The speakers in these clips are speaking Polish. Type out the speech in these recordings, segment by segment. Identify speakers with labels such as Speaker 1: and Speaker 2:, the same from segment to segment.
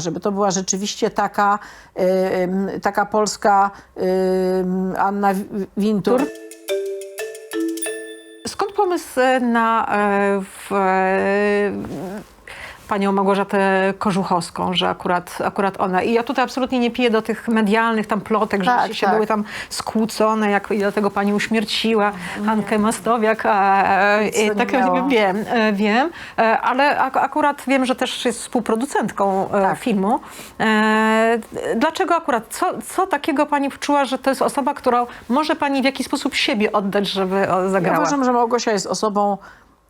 Speaker 1: żeby to była rzeczywiście taka, taka polska Anna Wi- Wintour.
Speaker 2: Skąd pomysł na e, w, e, panią Małgorzatę Kożuchowską, że akurat, akurat ona. I ja tutaj absolutnie nie piję do tych medialnych tam plotek, że
Speaker 1: Tak,
Speaker 2: się
Speaker 1: tak.
Speaker 2: były tam skłócone, jak i dlatego pani uśmierciła Hankę Mastowiak. A, e,
Speaker 1: nie
Speaker 2: tak wiem, e, wiem, e, ale ak- akurat wiem, że też jest współproducentką e,
Speaker 1: Tak.
Speaker 2: filmu. E, Dlaczego akurat? Co, co takiego pani czuła, że to jest osoba, którą może pani w jakiś sposób siebie oddać, żeby o,
Speaker 1: Ja
Speaker 2: zagrała?
Speaker 1: uważam, że Małgosia jest osobą,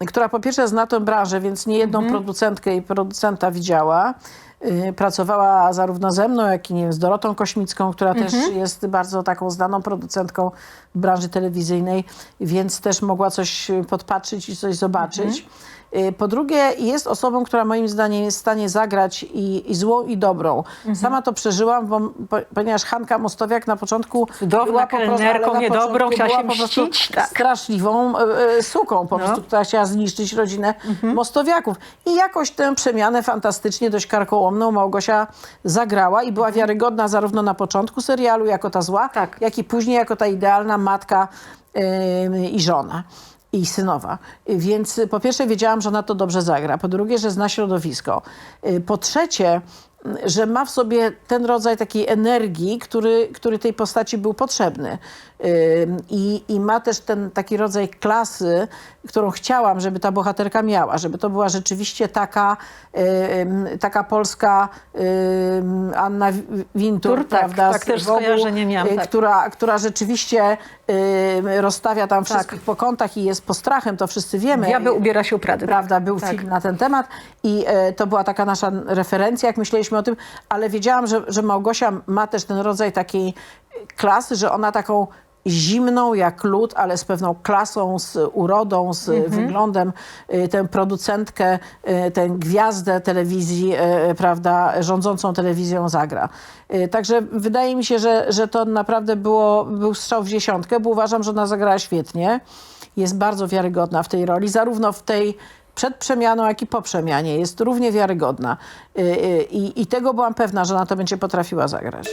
Speaker 1: która po pierwsze zna tę branżę, więc nie jedną producentkę i producenta widziała. Yy, Pracowała zarówno ze mną, jak i nie wiem, z Dorotą Kośmicką, która też jest bardzo taką znaną producentką w branży telewizyjnej, więc też mogła coś y, podpatrzeć i coś zobaczyć. Yy, Po drugie, jest osobą, która moim zdaniem jest w stanie zagrać i, i złą, i dobrą. Sama to przeżyłam, bo, po, ponieważ Hanka Mostowiak na początku
Speaker 2: Cudowna
Speaker 1: była po prostu,
Speaker 2: kelnerką, niedobrą, chciała się mścić, tak.
Speaker 1: straszliwą e, e, suką po prostu, która chciała zniszczyć rodzinę
Speaker 2: Mhm.
Speaker 1: Mostowiaków. I jakoś tę przemianę fantastycznie, dość karkołomną Małgosia zagrała i była wiarygodna zarówno na początku serialu jako ta zła,
Speaker 2: Mhm. Tak.
Speaker 1: jak i później jako ta idealna matka e, i żona. I synowa. Więc po pierwsze wiedziałam, że ona to dobrze zagra. Po drugie, że zna środowisko. Y, Po trzecie, że ma w sobie ten rodzaj takiej energii, który, który tej postaci był potrzebny. I, I ma też ten taki rodzaj klasy, którą chciałam, żeby ta bohaterka miała, żeby to była rzeczywiście taka, taka polska Anna Wi- Wintour,
Speaker 2: Tak,
Speaker 1: prawda?
Speaker 2: tak,
Speaker 1: z
Speaker 2: też
Speaker 1: Wogu,
Speaker 2: skojarzenie miałam,
Speaker 1: y,
Speaker 2: tak.
Speaker 1: która, która rzeczywiście rozstawia tam
Speaker 2: Tak.
Speaker 1: wszystkich po kątach i jest postrachem, to wszyscy wiemy.
Speaker 2: Diabeł ubiera się u Prady.
Speaker 1: Prawda, był
Speaker 2: Tak.
Speaker 1: film na ten temat i e, to była taka nasza referencja, jak myśleliśmy o tym, ale wiedziałam, że, że Małgosia ma też ten rodzaj takiej klasy, że ona taką zimną jak lód, ale z pewną klasą, z urodą, z
Speaker 2: Mhm.
Speaker 1: wyglądem, y, tę producentkę, y, tę gwiazdę telewizji, y, prawda, rządzącą telewizją zagra. Także wydaje mi się, że, że to naprawdę było, był strzał w dziesiątkę, bo uważam, że ona zagrała świetnie. Jest bardzo wiarygodna w tej roli, zarówno w tej przed przemianą, jak i po przemianie. Jest równie wiarygodna. Y, y, I, I tego byłam pewna, że ona to będzie potrafiła zagrać.